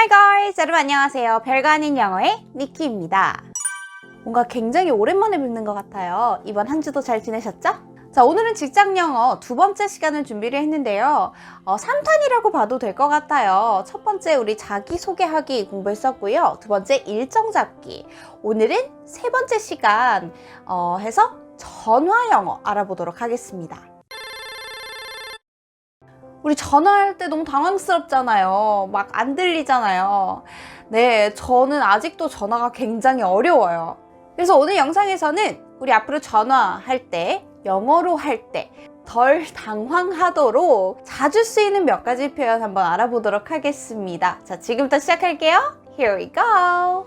Hi guys! 여러분 안녕하세요. 별거 아닌 영어의 니키입니다. 뭔가 굉장히 오랜만에 뵙는 것 같아요. 이번 한 주도 잘 지내셨죠? 자, 오늘은 직장 영어 두 번째 시간을 준비를 했는데요. 어, 3탄이라고 봐도 될 것 같아요. 첫 번째 우리 자기소개하기 공부했었고요. 두 번째 일정 잡기. 오늘은 세 번째 시간 어, 해서 전화 영어 알아보도록 하겠습니다. 우리 전화할 때 너무 당황스럽잖아요. 막 안 들리잖아요. 네, 저는 아직도 전화가 굉장히 어려워요. 그래서 오늘 영상에서는 우리 앞으로 전화할 때, 영어로 할 때, 덜 당황하도록 자주 쓰이는 몇 가지 표현 한번 알아보도록 하겠습니다. 자, 지금부터 시작할게요. Here we go.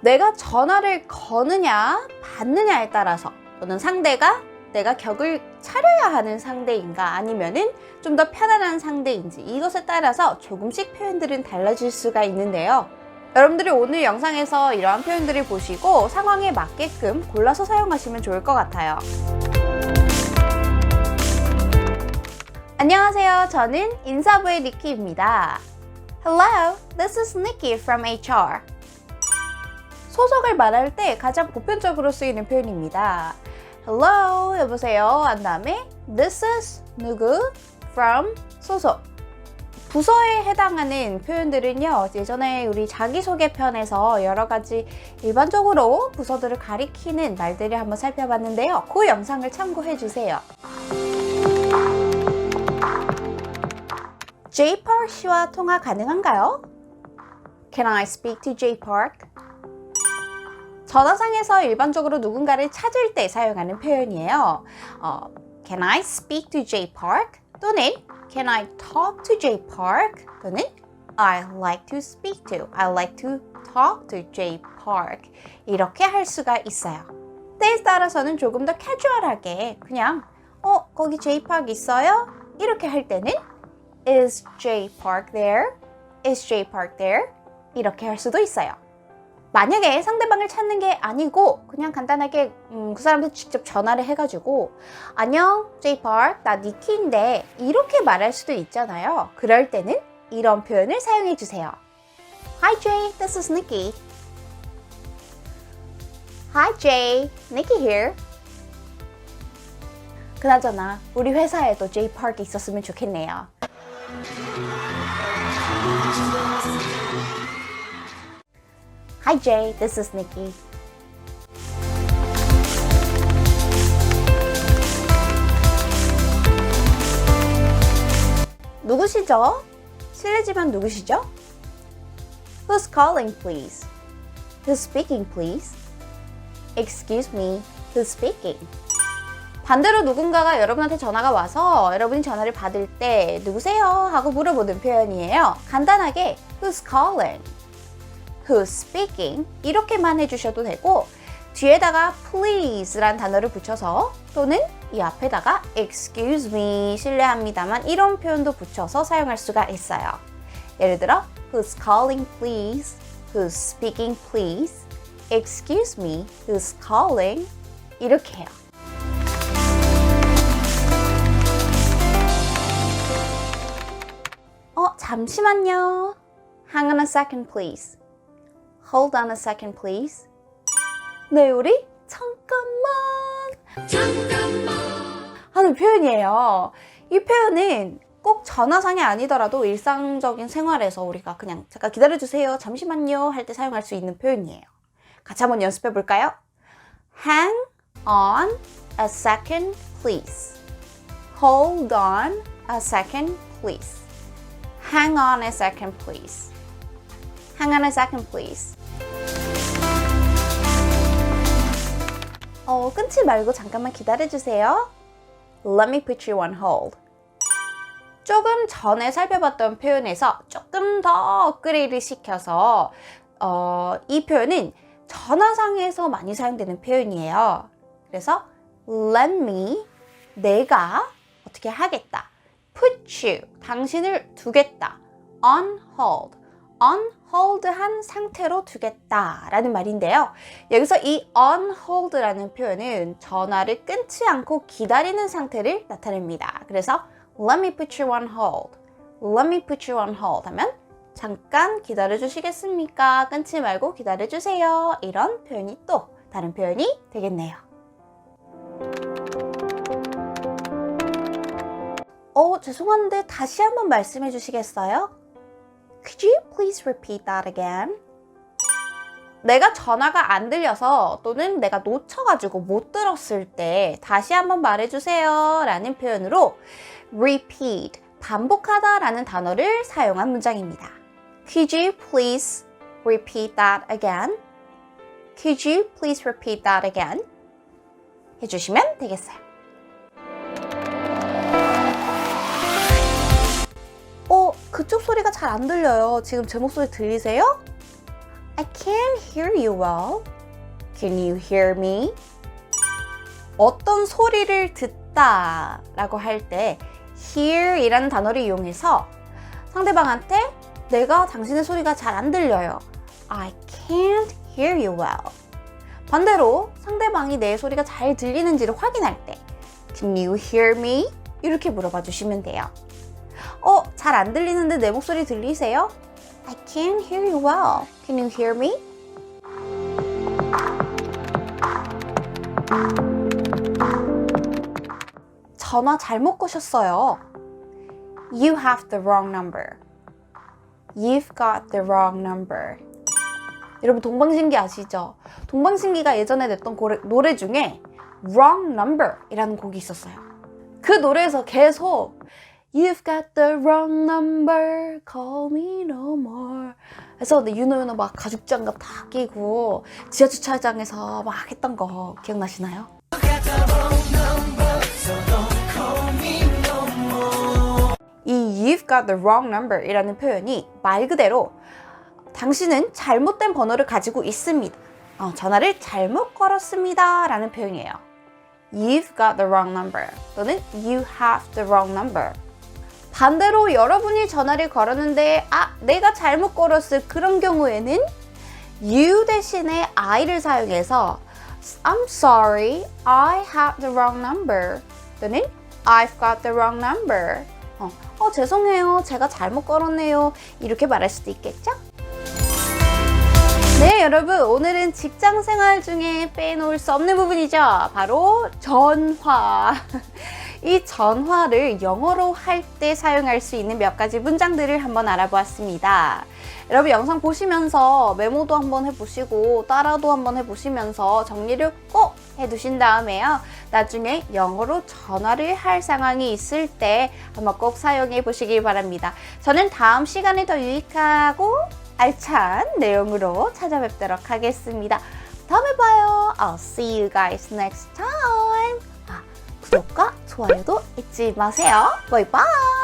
내가 전화를 거느냐, 받느냐에 따라서 또는 상대가 내가 격을 차려야 하는 상대인가 아니면은 좀 더 편안한 상대인지 이것에 따라서 조금씩 표현들은 달라질 수가 있는데요. 여러분들이 오늘 영상에서 이러한 표현들을 보시고 상황에 맞게끔 골라서 사용하시면 좋을 것 같아요. 안녕하세요. 저는 인사부의 니키입니다. Hello, this is Nikki from HR. 소속을 말할 때 가장 보편적으로 쓰이는 표현입니다. Hello, 여보세요. 한 다음에 This is 누구 from 소속. 부서에 해당하는 표현들은요, 예전에 우리 자기소개 편에서 여러 가지 일반적으로 부서들을 가리키는 말들을 한번 살펴봤는데요. 그 영상을 참고해 주세요. J Park 씨와 통화 가능한가요? Can I speak to J Park? 전화상에서 일반적으로 누군가를 찾을 때 사용하는 표현이에요. 어, Can I speak to J Park? 또는 Can I talk to J Park? 또는 I like to speak to. I like to talk to J Park. 이렇게 할 수가 있어요. 때에 따라서는 조금 더 캐주얼하게 그냥 어 거기 J Park 있어요? 이렇게 할 때는 Is J Park there? Is J Park there? 이렇게 할 수도 있어요. 만약에 상대방을 찾는 게 아니고 그냥 간단하게 음, 그 사람한테 직접 전화를 해가지고 안녕 파크 나 니키인데 이렇게 말할 수도 있잖아요. 그럴 때는 이런 표현을 사용해 주세요. Hi Jay, this is Nikki. Hi Jay, Nikki here. 그나저나 우리 회사에도 파크 있었으면 좋겠네요. Hi Jay, this is Nikki. 누구시죠? 실례지만 누구시죠? Who's calling, please? Who's speaking, please? Excuse me, who's speaking? 반대로 누군가가 여러분한테 전화가 와서 여러분이 전화를 받을 때 누구세요? 하고 물어보는 표현이에요. 간단하게 Who's calling? Who's speaking? 이렇게만 해주셔도 되고 뒤에다가 please란 단어를 붙여서 또는 이 앞에다가 excuse me 실례합니다만 이런 표현도 붙여서 사용할 수가 있어요. 예를 들어 Who's calling please? Who's speaking please? Excuse me, who's calling? 이렇게 해요. 어, 잠시만요. Hang on a second, please. Hold on a second, please. 네, 우리 잠깐만. 잠깐만. 하는 표현이에요. 이 표현은 꼭 전화상이 아니더라도 일상적인 생활에서 우리가 그냥 잠깐 기다려주세요. 잠시만요. 할 때 사용할 수 있는 표현이에요. 같이 한번 연습해 볼까요? Hang on a second, please. Hold on a second, please. Hang on a second, please. Hang on a second, please. 어, 끊지 말고 잠깐만 기다려주세요. Let me put you on hold. 조금 전에 살펴봤던 표현에서 조금 더 업그레이드 시켜서 어, 이 표현은 전화상에서 많이 사용되는 표현이에요. 그래서 let me 내가 어떻게 하겠다. put you 당신을 두겠다. on hold on hold 한 상태로 두겠다라는 말인데요. 여기서 이 on hold라는 표현은 전화를 끊지 않고 기다리는 상태를 나타냅니다. 그래서 let me put you on hold. Let me put you on hold 하면 잠깐 기다려 주시겠습니까? 끊지 말고 기다려 주세요. 이런 표현이 또 다른 표현이 되겠네요. 어, 죄송한데 다시 한번 말씀해 주시겠어요? Could you please repeat that again? 내가 전화가 안 들려서 또는 내가 놓쳐가지고 못 들었을 때 다시 한번 말해주세요 라는 표현으로 repeat, 반복하다 라는 단어를 사용한 문장입니다. Could you please repeat that again? Could you please repeat that again? 해주시면 되겠어요. 그쪽 소리가 잘 안 들려요. 지금 제 목소리 들리세요? I can't hear you well. Can you hear me? 어떤 소리를 듣다 라고 할 때 hear 이라는 단어를 이용해서 상대방한테 내가 당신의 소리가 잘 안 들려요. I can't hear you well. 반대로 상대방이 내 소리가 잘 들리는지를 확인할 때 Can you hear me? 이렇게 물어봐 주시면 돼요. 어, 잘 안 들리는데 내 목소리 들리세요? I can't hear you well. Can you hear me? 전화 잘못 거셨어요. You have the wrong number. You've got the wrong number. 여러분 동방신기 아시죠? 동방신기가 예전에 냈던 고래- 노래 중에 Wrong Number 이라는 곡이 있었어요. 그 노래에서 계속 You've got the wrong number, call me no more. 그래서 근데 유노 유노 막 가죽 장갑 다 끼고 지하 주차장에서 막 했던 거 기억나시나요? 이 You've got the wrong number 이라는 표현이 말 그대로 당신은 잘못된 번호를 가지고 있습니다. 어, 전화를 잘못 걸었습니다. 라는 표현이에요. You've got the wrong number 또는 You have the wrong number. 반대로 여러분이 전화를 걸었는데 아 내가 잘못 걸었을 그런 경우에는 you 대신에 I를 사용해서 I'm sorry, I have the wrong number 또는 I've got the wrong number 어, 어 죄송해요 제가 잘못 걸었네요 이렇게 말할 수도 있겠죠? 네, 여러분. 오늘은 직장 생활 중에 빼놓을 수 없는 부분이죠. 바로 전화. 이 전화를 영어로 할 때 사용할 수 있는 몇 가지 문장들을 한번 알아보았습니다. 여러분 영상 보시면서 메모도 한번 해보시고 따라도 한번 해보시면서 정리를 꼭 해두신 다음에요. 나중에 영어로 전화를 할 상황이 있을 때 한번 꼭 사용해 보시길 바랍니다. 저는 다음 시간에 더 유익하고 알찬 내용으로 찾아뵙도록 하겠습니다. 다음에 봐요. I'll see you guys next time. 아, 구독과 좋아요도 잊지 마세요. 바이바이.